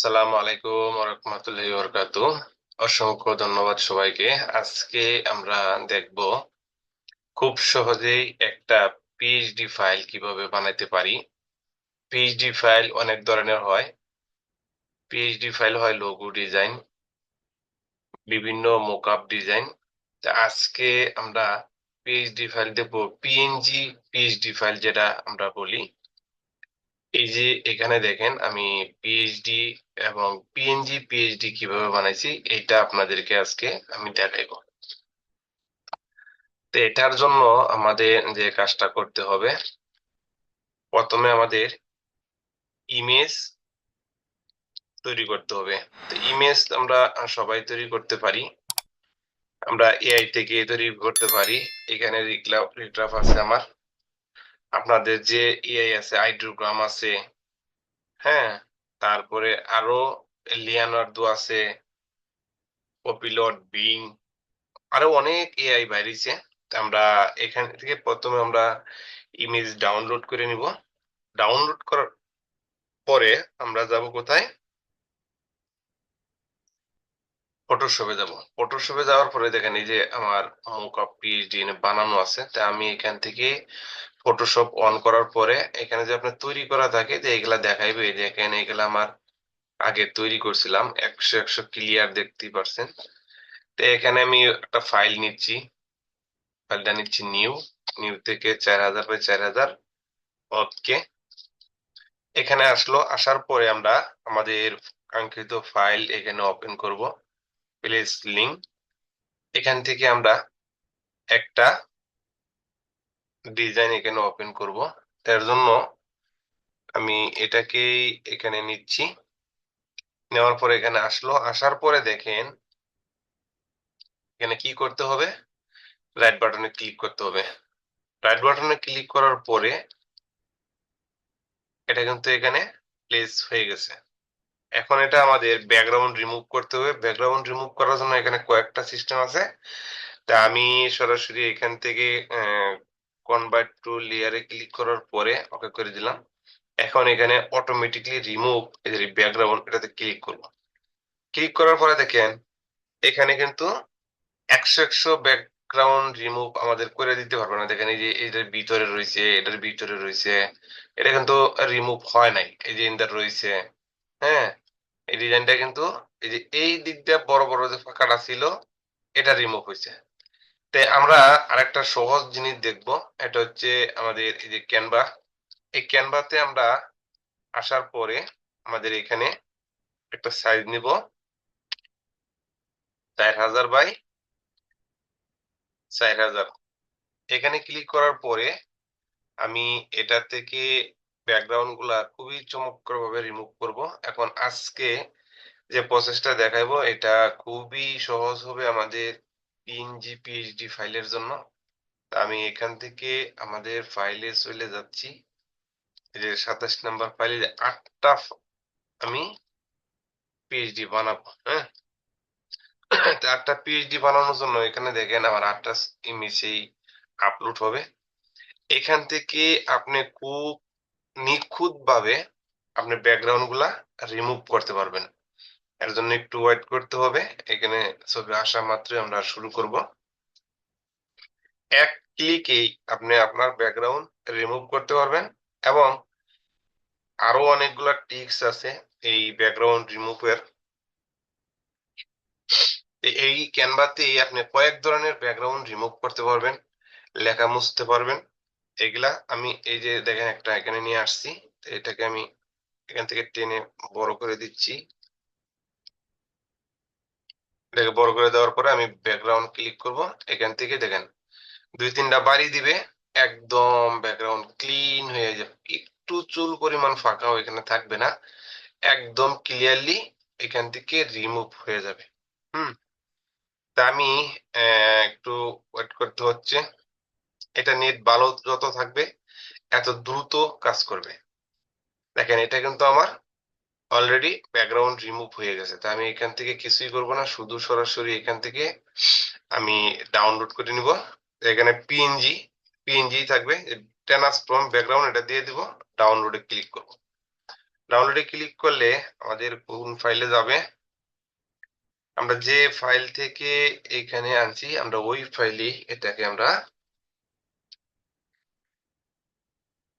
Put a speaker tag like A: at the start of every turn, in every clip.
A: সালাম আলাইকুম রহমতুল্লাহি বরকাত অসংখ্য ধন্যবাদ সবাইকে। আজকে আমরা দেখব খুব সহজেই একটা পিএইচডি ফাইল কীভাবে বানাইতে পারি। পিএইচডি ফাইল অনেক ধরনের হয়। পিএইচডি ফাইল হয় লোগো ডিজাইন বিভিন্ন মোকআপ ডিজাইন আজকে আমরা পিএইচডি ফাইল দেখব পিএনজি পিএইচডি ফাইল যেটা আমরা বলি। এই যে এখানে দেখেন, আমি পিএইচডি এবং পিএনজি পিএইচডি কীভাবে বানাইছি এটা আপনাদেরকে আজকে আমি দেখাইব। তো এটার জন্য আমাদের যে কাজটা করতে হবে, প্রথমে আমাদের ইমেজ তৈরি করতে হবে। তো ইমেজ আমরা সবাই তৈরি করতে পারি, আমরা এআই থেকে তৈরি করতে পারি, এখানে রিগ্রাফ আছে আমার। আপনাদের যে এআই আছে আইড্রোগ্রাম আছে হ্যাঁ? তারপরে আরও লিয়ানার্দো আছে কপিলট বিং, আরও অনেক এআই বাইরেছে আমরা এখান থেকে প্রথমে আমরা ইমেজ ডাউনলোড করে নিব। ডাউনলোড করার পরে আমরা যাব কোথায়? ফটোশপে যাব। ফটোশপে যাওয়ার পরে দেখেন এই যে আমার মোকআপ পিএইচডি বানানো আছে। তা আমি এখান থেকে ফটোশপ অন করার পরে এখানে যে আপনার তৈরি করা থাকে যে এগুলা দেখাইবে এখানে এগুলা আমার আগে তৈরি করছিলাম, একশো একশো ক্লিয়ার দেখতে পারছেন। তো এখানে আমি একটা ফাইল নিচ্ছি ফাইলটা নিচ্ছি নিউ নিউ থেকে চার হাজার বাই চার হাজার ওকে এখানে আসলো, আসার পরে আমরা আমাদের কাঙ্ক্ষিত ফাইল এখানে ওপেন করব প্লেস লিঙ্ক এখান থেকে আমরা একটা ডিজাইন এখানে ওপেন করব? তার জন্য আমি এটাকেই এখানে নিচ্ছি। নেওয়ার পরে এখানে আসলো। আসার পরে দেখেন এখানে কি করতে হবে? রাইট বাটনে ক্লিক করতে হবে। রাইট বাটনে ক্লিক করার পরে এটা কিন্তু এখানে প্লেস হয়ে গেছে। এখন এটা আমাদের ব্যাকগ্রাউন্ড রিমুভ করতে হবে। ব্যাকগ্রাউন্ড রিমুভ করার জন্য এখানে কয়েকটা সিস্টেম আছে। তা আমি সরাসরি এখান থেকে কনভার্ট টু লেয়ারে ক্লিক করার পরে ওকে করে দিলাম। এখন এখানে অটোমেটিকলি রিমুভ এই যে ব্যাকগ্রাউন্ড এটাতে ক্লিক করব। ক্লিক করার পরে দেখেন, এখানে কিন্তু একশো একশো ব্যাকগ্রাউন্ড রিমুভ আমাদের করে দিতে পারবে না। দেখেন এই যে এটার ভিতরে রয়েছে, এটার ভিতরে রয়েছে, এটা কিন্তু রিমুভ হয় নাই। এই যে ইন্টার রয়েছে হ্যাঁ? এই ডিজাইনটা কিন্তু এই যে এই দিকটা বড় বড় যে ফাঁকাটা ছিল, এটা রিমুভ হয়েছে। তাই আমরা আরেকটা সহজ জিনিস দেখব। এটা হচ্ছে আমাদের এই যে ক্যানভা এই ক্যানভাতে আমরা আসার পরে আমাদের এখানে একটা সাইজ নিব। চার হাজার বাই চার হাজার। এখানে ক্লিক করার পরে আমি এটা থেকে ব্যাকগ্রাউন্ডগুলা খুবই চমৎকার ভাবে রিমুভ করব। এখন আজকে যে প্রসেসটা দেখাবো এটা খুবই সহজ হবে আমাদের পিএনজি পিএইচডি ফাইলের জন্য। আমি এখান থেকে আমাদের ফাইলে চলে যাচ্ছি। যে সাতাশ নাম্বার ফাইলে আটটা আমি পিএইচডি বানাবো হ্যাঁ? আটটা পিএইচডি বানানোর জন্য এখানে দেখেন আমার আটটা ইমেজেই আপলোড হবে। এখান থেকে আপনি খুব নিখুঁত ভাবে আপনি ব্যাকগ্রাউন্ডগুলা রিমুভ করতে পারবেন। এর জন্য একটু ওয়েট করতে হবে। এখানে ছবি আসা মাত্রই আমরা শুরু করব। এক ক্লিকেই আপনি আপনার ব্যাকগ্রাউন্ড রিমুভ করতে পারবেন এবং আরও অনেকগুলো টিক্স আছে এই ব্যাকগ্রাউন্ড রিমুভের এই ক্যানভাতে আপনি কয়েক ধরনের ব্যাকগ্রাউন্ড রিমুভ করতে পারবেন, লেখা মুছতে পারবেন। এগুলা আমি এই যে দেখেন একটা এখানে নিয়ে আসছি এটাকে আমি এখান থেকে টেনে বড় করে দিচ্ছি। এটাকে বড় করে দেওয়ার পরে আমি ব্যাকগ্রাউন্ড ক্লিক করব। এখান থেকে দেখেন, দুই তিনটা বাড়ি দিবে, একদম ব্যাকগ্রাউন্ড ক্লিন হয়ে যাবে। একটু চুল পরিমাণ ফাঁকাও এখানে থাকবে না, একদম ক্লিয়ারলি এখান থেকে রিমুভ হয়ে যাবে। হুম? তা আমি একটু ওয়েট করতে হচ্ছে। এটা নেট ভালো যত থাকবে, এত দ্রুত কাজ করবে। দেখেন, এটা কিন্তু আমার অলরেডি ব্যাকগ্রাউন্ড রিমুভ হয়ে গেছে। তা আমি এখান থেকে কিছুই করব না, শুধু সরাসরি এখান থেকে আমি ডাউনলোড করে নিব। এখানে পিএনজি পিএনজি থাকবে ট্রান্সফর্ম ব্যাকগ্রাউন্ড এটা দিয়ে দিব ডাউনলোডে ক্লিক করব। ডাউনলোডে ক্লিক করলে আমাদের কোন ফাইলে যাবে? আমরা যে ফাইল থেকে এখানে আনছি, আমরা ওই ফাইলই এটাকে আমরা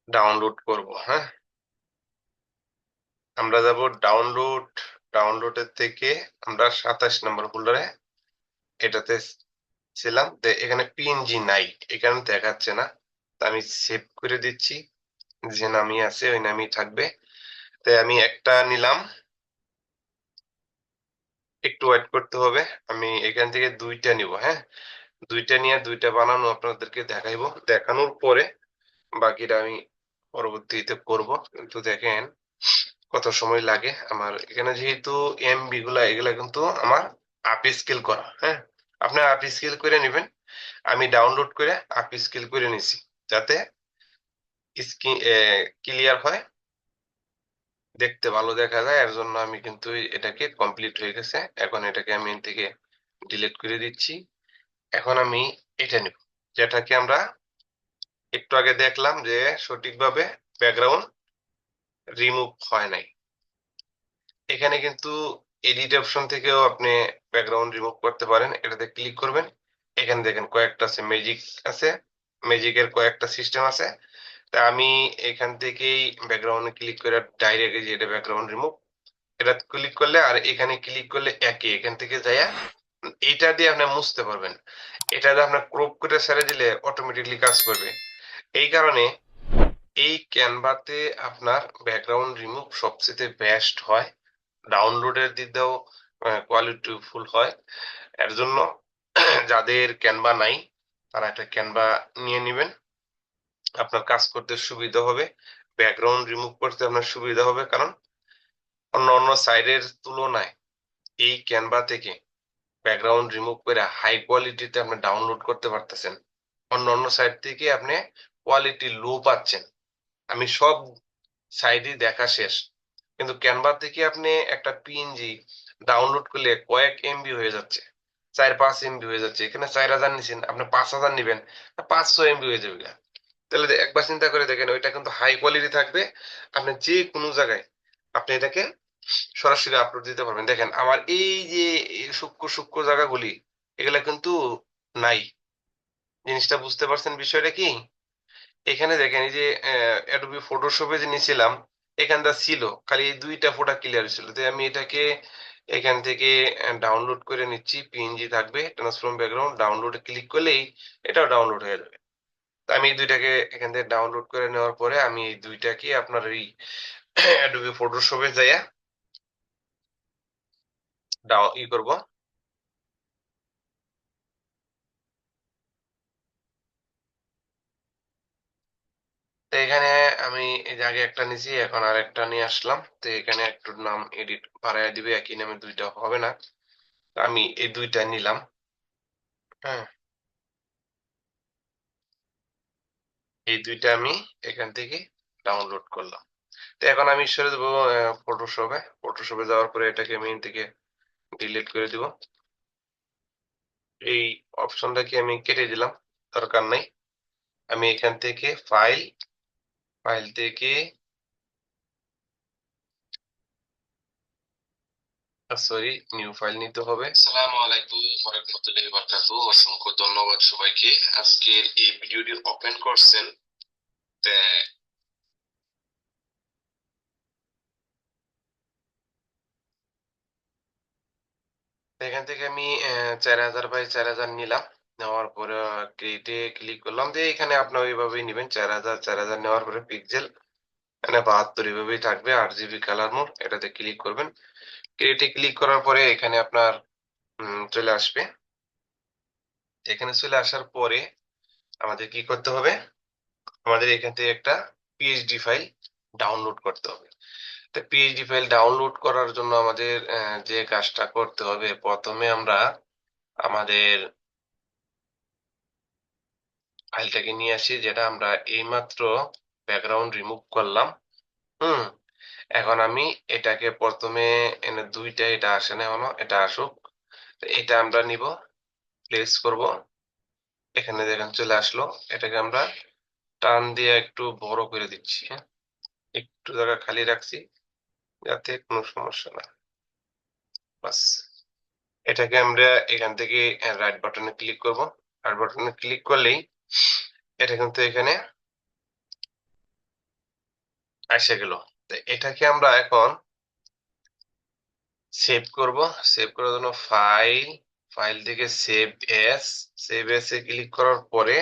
A: ডাউনলোড করব হ্যাঁ? আমরা যাব ডাউনলোড ডাউনলোডের থেকে আমরা সাতাশ নম্বর ফোল্ডারে এটাতে ছিলাম। এখানে পিএনজি নাই এখানে দেখাচ্ছে না। আমি সেভ করে দিচ্ছি। যে নামই আছে, ওই নামই থাকবে। তাই আমি একটা নিলাম। একটু ওয়েট করতে হবে। আমি এখান থেকে দুইটা নিব হ্যাঁ? দুইটা নিয়ে দুইটা বানানো আপনাদেরকে দেখাইবো। দেখানোর পরে বাকিটা আমি পরবর্তীতে করব। কিন্তু দেখেন কত সময় লাগে? আমার এখানে যেহেতু এমবি গুলা, এগুলা কিন্তু আমার আপ স্কেল করা হ্যাঁ? আপনি আপ স্কেল করে নেবেন, আমি ডাউনলোড করে আপ স্কেল করে নিছি, যাতে ক্লিয়ার হয়। দেখতে ভালো দেখা যায়, এর জন্য আমি কিন্তু এটাকে কমপ্লিট হয়ে গেছে। এখন এটাকে আমি থেকে ডিলিট করে দিচ্ছি। এখন আমি এটা নিব, যেটাকে আমরা একটু আগে দেখলাম যে সঠিকভাবে ব্যাকগ্রাউন্ড রিমুভ হয় নাই। এখানে কিন্তু এডিট অপশন থেকেও আপনি ব্যাকগ্রাউন্ড রিমুভ করতে পারেন। এটাতে ক্লিক করবেন। এখানে দেখেন কয়েকটা আছে ম্যাজিক আছে ম্যাজিকের কয়েকটা সিস্টেম আছে। তা আমি এখান থেকেই ব্যাকগ্রাউন্ডে ক্লিক করে ডাইরেক্ট যে এটা ব্যাকগ্রাউন্ড রিমুভ এটা ক্লিক করলে আর এখানে ক্লিক করলে একই। এখান থেকে যাইয়া এইটা দিয়ে আপনি মুছতে পারবেন। এটা দিয়ে আপনার ক্রপ করে ছেড়ে দিলে অটোমেটিকলি কাজ করবে। এই কারণে এই ক্যানভাতে আপনার ব্যাকগ্রাউন্ড রিমুভ সবচেয়ে বেস্ট হয়। ডাউনলোডের দিক দিয়েও কোয়ালিটিফুল হয়। এর জন্য যাদের ক্যানভা নাই, তারা একটা ক্যানভা নিয়ে নেবেন। আপনার কাজ করতে সুবিধা হবে। ব্যাকগ্রাউন্ড রিমুভ করতে আপনার সুবিধা হবে, কারণ অন্য অন্য সাইডের তুলনায় এই ক্যানভা থেকে ব্যাকগ্রাউন্ড রিমুভ করে হাই কোয়ালিটিতে আপনি ডাউনলোড করতে পারতেছেন। অন্য অন্য সাইড থেকে আপনি কোয়ালিটি লো পাচ্ছেন। আমি সব সাইডই দেখা শেষ। কিন্তু ক্যানভা থেকে আপনি একটা পিএনজি ডাউনলোড করলে কয়েক এমবি হয়ে যাচ্ছে। চার পাঁচ এমবি হয়ে যাচ্ছে। এখানে চার হাজার নিছেন, আপনি পাঁচ হাজার নিবেন, পাঁচশো এমবি হয়ে যাবে তাহলে একবার চিন্তা করে দেখেন, ওইটা কিন্তু হাই কোয়ালিটি থাকবে। আপনি যে কোনো জায়গায় আপনি এটাকে সরাসরি আপলোড দিতে পারবেন। দেখেন, আমার এই যে সূক্ষ্ম সূক্ষ্ম জায়গাগুলি, এগুলা কিন্তু নাই। জিনিসটা বুঝতে পারছেন বিষয়টা কি? এখানে দেখেন এই যে অ্যাডোবি ফটোশপে যে নিয়েছিলাম, এখানটা ছিল, খালি দুইটা ফোটা ক্লিয়ার ছিল। তো আমি এটাকে এখান থেকে ডাউনলোড করে নিচ্ছি পিএনজি থাকবে ট্রান্সফর্ম ব্যাকগ্রাউন্ড ডাউনলোডে ক্লিক করলেই এটাও ডাউনলোড হয়ে যাবে। আমি এই দুইটাকে এখান থেকে ডাউনলোড করে নেওয়ার পরে আমি এই দুইটাকে আপনার এই অ্যাডোবি ফটোশপে যাইয়া ডাউ ই করব। তো এখানে আমি এই যে আগে একটা নিয়েছি এখন আর একটা নিয়ে আসলাম। তো এখানে একটু নাম এডিট বাড়ায় দিবে, একই নামে দুইটা হবে না। আমি এই দুইটা নিলাম। হ্যাঁ। এই দুইটা আমি এখান থেকে ডাউনলোড করলাম। তো এখন আমি সরে দেবো ফটোশপে ফটোশপে যাওয়ার পরে এটাকে আমি থেকে ডিলিট করে দিব। এই অপশনটাকে আমি কেটে দিলাম, দরকার নাই। আমি এখান থেকে ফাইল ফাইল থেকে সরি নিউ ফাইল নিতে হবে। আসসালামু আলাইকুম ওয়া ওয়া বারাকাতুহু অসংখ্য ধন্যবাদ সবাইকে। আজকের এই ভিডিওটি ওপেন করছেন এখান থেকে আমি চার হাজার বাই চার হাজার নিলাম। নেওয়ার পরে ক্রিয়েটে ক্লিক করলাম। যে এখানে আপনার ওইভাবেই নেবেন, চার হাজার চার হাজার নেওয়ার পরে পিক্সেল মানে বাহাত্তর এইভাবেই থাকবে, আট জিবি কালার মোড এটাতে ক্লিক করবেন। ক্রিয়েটে ক্লিক করার পরে এখানে আপনার চলে আসবে। এখানে চলে আসার পরে আমাদের কি করতে হবে? আমাদের এখান থেকে একটা পিএইচডি ফাইল ডাউনলোড করতে হবে। তো পিএইচডি ফাইল ডাউনলোড করার জন্য আমাদের যে কাজটা করতে হবে, প্রথমে আমরা আমাদের ফাইলটাকে নিয়ে আসি, যেটা আমরা এইমাত্র ব্যাকগ্রাউন্ড রিমুভ করলাম। হুম, এখন আমি এটাকে প্রথমে এনে দুইটা, এটা আসে না এখনও, এটা আসুক। এটা আমরা নিব প্লেস করব। এখানে দেখেন চলে আসলো, এটাকে আমরা টান দিয়ে একটু বড় করে দিচ্ছি হ্যাঁ। একটু জায়গা খালি রাখছি, যাতে কোনো সমস্যা না বাস। এটাকে আমরা এখান থেকে রাইট বাটনে ক্লিক করব। রাইট বাটনে ক্লিক করলেই এটা কিন্তু এখানে এসে গেল। এটাকে আমরা এখন সেভ করব। সেভ করার জন্য ফাইল ফাইল থেকে সেভ এস সেভ এস এ ক্লিক করার পরে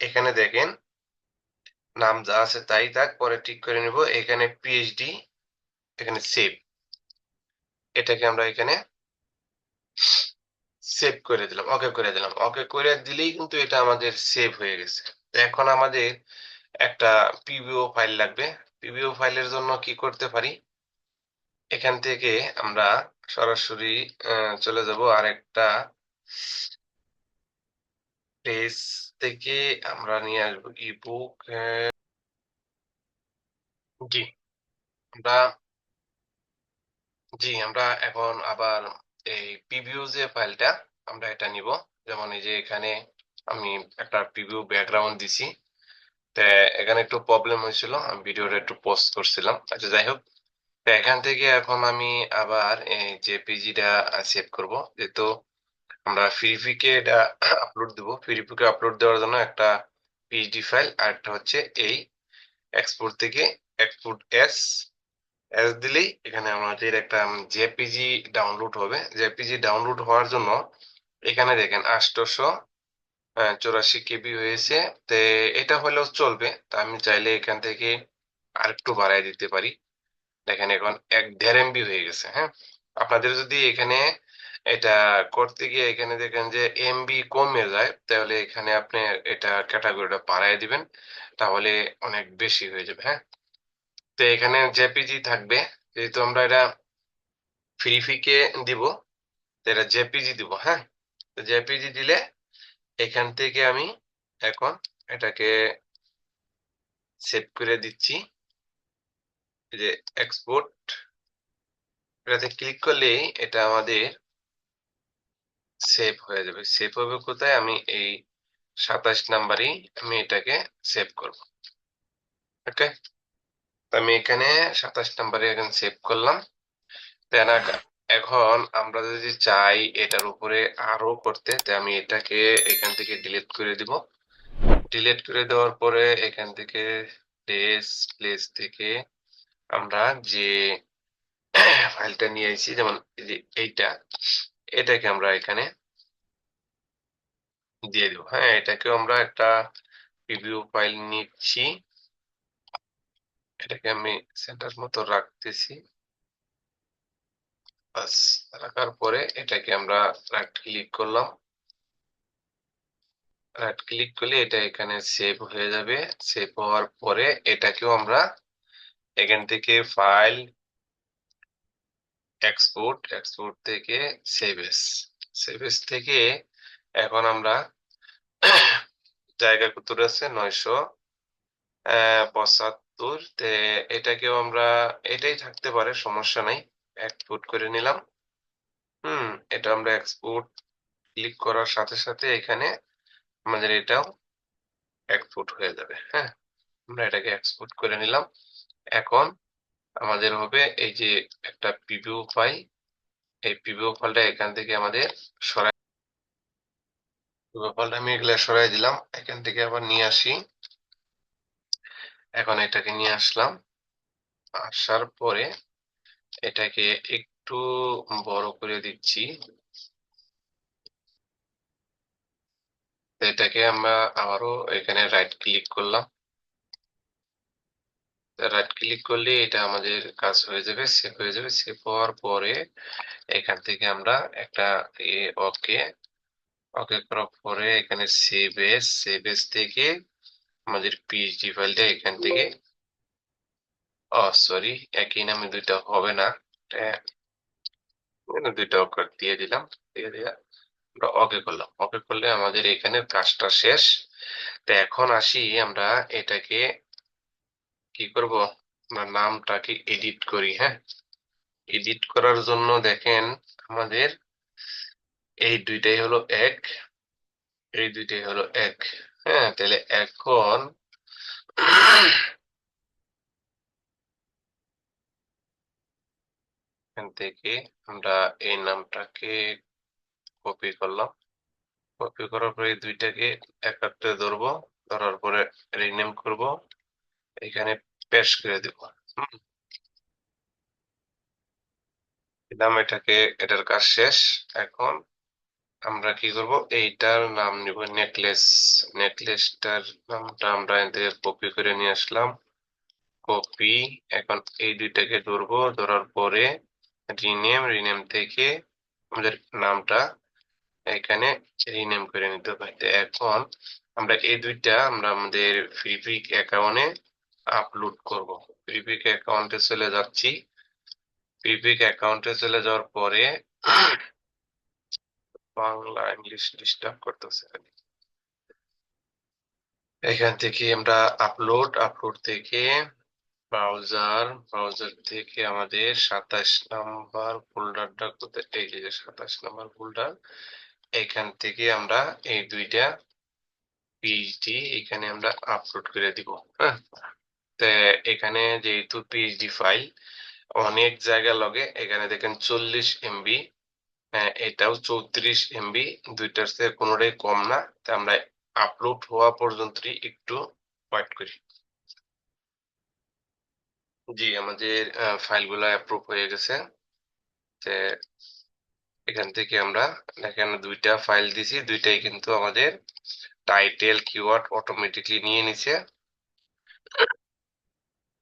A: এখানে দেখেন নাম যা আছে তাই থাক, পরে ঠিক করে নিব। এখানে পিএইচডি এখানে সেভ এটাকে আমরা এখানে সেভ করে দিলাম ওকে করে দিলাম ওকে করে দিলেই কিন্তু এটা আমাদের সেভ হয়ে গেছে। এখন আমাদের একটা পিবিও ফাইল লাগবে। পিবিও ফাইলের জন্য কি করতে পারি? এখান থেকে আমরা সরাসরি চলে যাব আরেকটা পেজ থেকে আমরা নিয়ে আসব ইবুক জি, আমরা জি, আমরা এখন আবার এই পিভিউ যে ফাইলটা আমরা এটা নিব। যেমন এই যে এখানে আমি একটা পিভিউ ব্যাকগ্রাউন্ড দিছি। তা এখানে একটু প্রবলেম হয়েছিল, আমি ভিডিওটা একটু পোস্ট করছিলাম। আচ্ছা যাই হোক। তো এখান থেকে এখন আমি আবার এই জেপিজিটা সেভ করব। যেহেতু আমরা ফ্রিপিকে এটা আপলোড দেবো। ফ্রিপিকে আপলোড দেওয়ার জন্য একটা পিএইচডি ফাইল আর একটা হচ্ছে এই এক্সপোর্ট থেকে এক্সপোর্ট এস এস দিলেই এখানে আমাদের একটা জেপিজি ডাউনলোড হবে। জেপিজি ডাউনলোড হওয়ার জন্য এখানে দেখেন আটশোশো চৌরাশি কেবি হয়েছে। তো এটা হলেও চলবে। তা আমি চাইলে এখান থেকে আর একটু বাড়াই দিতে পারি। দেখেন এখন এক দেড় এমবি হয়ে গেছে হ্যাঁ? আপনাদের যদি এখানে এটা করতে গিয়ে এখানে দেখেন যে এমবি কমে যায়, তাহলে এখানে আপনি এটা ক্যাটাগরিটা বাড়াই দিবেন। তাহলে অনেক বেশি হয়ে যাবে হ্যাঁ? তো এখানে জেপিজি থাকবে। যেহেতু আমরা এটা ফ্রি ফিকে দিব এটা জেপিজি দিব হ্যাঁ? তো জেপিজি দিলে এখান থেকে আমি এখন এটাকে সেভ করে দিচ্ছি। যে এক্সপোর্ট এটাতে ক্লিক করলেই এটা আমাদের সেভ হয়ে যাবে। সেভ হবে কোথায়? আমি এই সাতাশ নাম্বারই আমি এটাকে সেভ করব। ওকে আমি এখানে সাতাশ নাম্বারে এখন সেভ করলাম। দেন এখন আমরা যদি চাই এটার উপরে আরও করতে, তো আমি এটাকে এখান থেকে ডিলিট করে দিব। ডিলিট করে দেওয়ার পরে এখান থেকে প্লেস প্লেস থেকে আমরা যে ফাইলটা নিয়ে আইছি, যেমন এইটা, এটাকে আমরা এখানে দিয়ে দিব। হ্যাঁ এটাকেও আমরা একটা প্রিভিউ ফাইল নিচ্ছি। এটাকে আমি সেন্টার মতো রাখতেছি। রাখার পরে এটাকে আমরা রাইট ক্লিক করলাম। রাইট ক্লিক করলে এটা এখানে সেভ হয়ে যাবে। সেভ হওয়ার পরে এটাকেও আমরা এখান থেকে ফাইল এক্সপোর্ট এক্সপোর্ট থেকে সেভ এস সেভ থেকে এখন আমরা জায়গা কত আছে? নয়শো পঁচাত্তর তে এটাকেও আমরা, এটাই থাকতে পারে, সমস্যা নাই। এক্সপোর্ট করে নিলাম। হুম, এটা আমরা এক্সপোর্ট ক্লিক করার সাথে সাথে এখানে আমাদের এটাও এক্সপোর্ট হয়ে যাবে হ্যাঁ? আমরা এটাকে এক্সপোর্ট করে নিলাম। এখন আমাদের হবে এই যে একটা প্রিভিউ ফাইল এই প্রিভিউ ফাইলটা এখান থেকে আমাদের সরাই প্রিভিউ ফাইলটা আমি এগুলা সরাই দিলাম। এখান থেকে আবার নিয়ে আসি। এখন এটাকে নিয়ে আসলাম। আসার পরে এটাকে একটু বড় করে দিচ্ছি। এটাকে আমরা আবারও এখানে রাইট ক্লিক করলাম। রাইট ক্লিক করলে এটা আমাদের কাজ হয়ে যাবে সেভ হয়ে যাবে। সেভ হওয়ার পরে এখান থেকে আমরা একটা ওকে ওকে করার পরে এখানে সেভ এস সেভ এস থেকে আমাদের পিএইচডি ফাইলটা এখান থেকে। ও সরি একই নামে দুইটা হবে না। দুইটা ওকে দিয়ে দিলাম, দিয়ে দিয়ে। আমরা ওকে করলাম। ওকে করলে আমাদের এখানে কাজটা শেষ। তো এখন আসি আমরা এটাকে কি করব? আমরা নামটাকে এডিট করি হ্যাঁ? এডিট করার জন্য দেখেন আমাদের এই দুইটাই হলো এক, এই দুইটাই হলো এক। হ্যাঁ তাহলে এখন এখান থেকে আমরা এই নামটাকে কপি করলাম। কপি করার পরে দুইটাকে এক একটা ধরবো। ধরার পরে রিনেম করব। এখানে পেস্ট করে দেব। দিলাম এটাকে, এটার কাজ শেষ। এখন আমরা কি করব? এইটার নাম নিব নেকলেস। নেকলেসটার নামটা আমরা থেকে কপি করে নিয়ে আসলাম। কপি এখন এই দুইটাকে ধরবো। ধরার পরে রিনেম রিনেম থেকে আমাদের নামটা এখানে রিনেম করে নিতে হবে। এখন আমরা এই দুইটা আমরা আমাদের ফ্রিপিক অ্যাকাউন্টে আপলোড করব। ফ্রিপিক অ্যাকাউন্টে চলে যাচ্ছি। ফ্রিপিক অ্যাকাউন্টে চলে যাওয়ার পরে বাংলা, ইংলিশ ডিস্টার্ব করতেছে এখান থেকে আমরা আপলোড আপলোড থেকে ব্রাউজার ব্রাউজার থেকে আমাদের সাতাশ নাম্বার ফোল্ডারটা এই যে সাতাশ নাম্বার ফোল্ডার এখান থেকে আমরা এই দুইটা পিএইচডি এখানে আমরা আপলোড করে দিব হ্যাঁ? এখানে যেহেতু পিএইচডি ফাইল অনেক জায়গা লগে এখানে দেখেন চল্লিশ এমবি এটাও চৌত্রিশ এমবি দুইটার থেকে কোনোটাই কম না। তা আমরা আপলোড হওয়া পর্যন্তই একটু ওয়েট করি। জি, আমাদের ফাইলগুলো অ্যাপ্রুভ হয়ে গেছে। যে এখান থেকে আমরা দেখেন দুইটা ফাইল দিছি। দুইটাই কিন্তু আমাদের টাইটেল কিওয়ার্ড অটোমেটিকলি নিয়ে নিছে।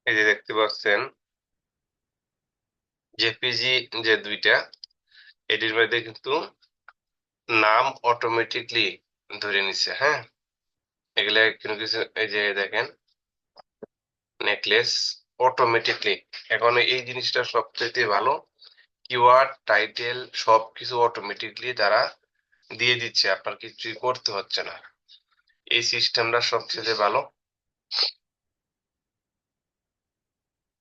A: এই যে দেখতে পাচ্ছেন জেপিজি যে দুইটা এটির মধ্যে কিন্তু নাম অটোমেটিকলি ধরে নিছে হ্যাঁ? এগুলা কোনো কিছু এই যে দেখেন নেকলেস অটোমেটিকলি এখন এই জিনিসটা সবচেয়ে ভালো কিওয়ার্ড টাইটেল সবকিছু অটোমেটিকলি তারা দিয়ে দিচ্ছে আপনার কিছুই করতে হচ্ছে না। এই সিস্টেমটা সবচেয়ে ভালো।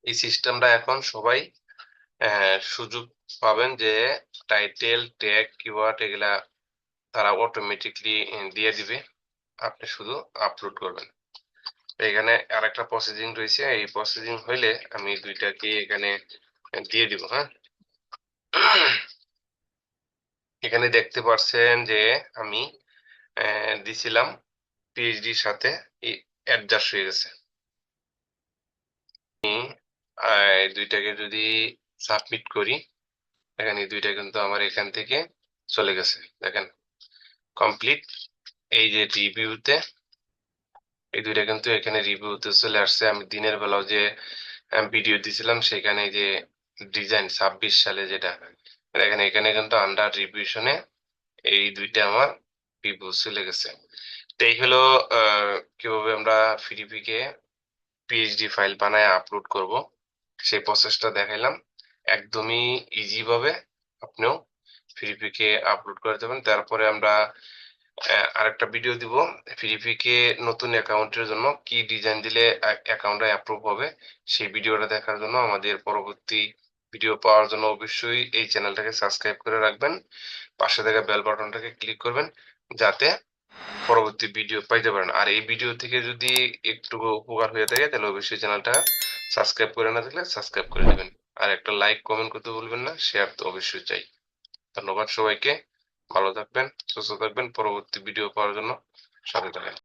A: এই সিস্টেমটা এখন সবাই আহ, সুযোগ পাবেন যে টাইটেল ট্যাগ কিওয়ার্ড এগুলা তারা অটোমেটিকলি দিয়ে দিবে। আপনি শুধু আপলোড করবেন। এখানে আর একটা প্রসেসিং রয়েছে। এই প্রসেসিং হইলে আমি দুইটাকে এখানে দিয়ে দিব হ্যাঁ? এখানে দেখতে পাচ্ছেন যে আমি দিছিলাম পিএইচডির সাথে অ্যাডজাস্ট হয়ে গেছে। দুইটাকে যদি সাবমিট করি দেখেন এই দুইটা কিন্তু আমার এখান থেকে চলে গেছে। দেখেন কমপ্লিট এই যে রিভিউতে এই দুইটা কিন্তু এখানে রিভিউতে চলে আসছে। আমি দিনের বেলাও যে ভিডিও দিছিলাম, সেখানে যে ডিজাইন ছাব্বিশ সালে যেটা, দেখেন এখানে কিন্তু আন্ডার রিভিউশনে এই দুইটা আমার রিভিউ চলে গেছে। তো এই হলো কীভাবে আমরা ফ্রিপিকে পিএইচডি ফাইল বানায় আপলোড করব, সেই প্রসেসটা দেখাইলাম। একদমই ইজি ভাবে আপনিও ফ্রিপিকে আপলোড করে দেবেন। তারপরে আমরা আরেকটা ভিডিও দিব। ফ্রিপিকে নতুন অ্যাকাউন্টের জন্য কি ডিজাইন দিলে অ্যাকাউন্টটা অ্যাপ্রুভ হবে, সেই ভিডিওটা দেখার জন্য আমাদের পরবর্তী ভিডিও পাওয়ার জন্য অবশ্যই এই চ্যানেলটাকে সাবস্ক্রাইব করে রাখবেন। পাশে থাকা বেল বাটনটাকে ক্লিক করবেন, যাতে পরবর্তী ভিডিও পাইতে পারেন। আর এই ভিডিও থেকে যদি একটু উপকার হয়ে থাকে, তাহলে অবশ্যই চ্যানেলটা সাবস্ক্রাইব করে না থাকলে সাবস্ক্রাইব করে দিবেন। আর একটা লাইক কমেন্ট করতে ভুলবেন না শেয়ার তো অবশ্যই চাই। ধন্যবাদ সবাইকে, ভালো থাকবেন, সুস্থ থাকবেন, পরবর্তী ভিডিও পাওয়ার জন্য সাথে থাকেন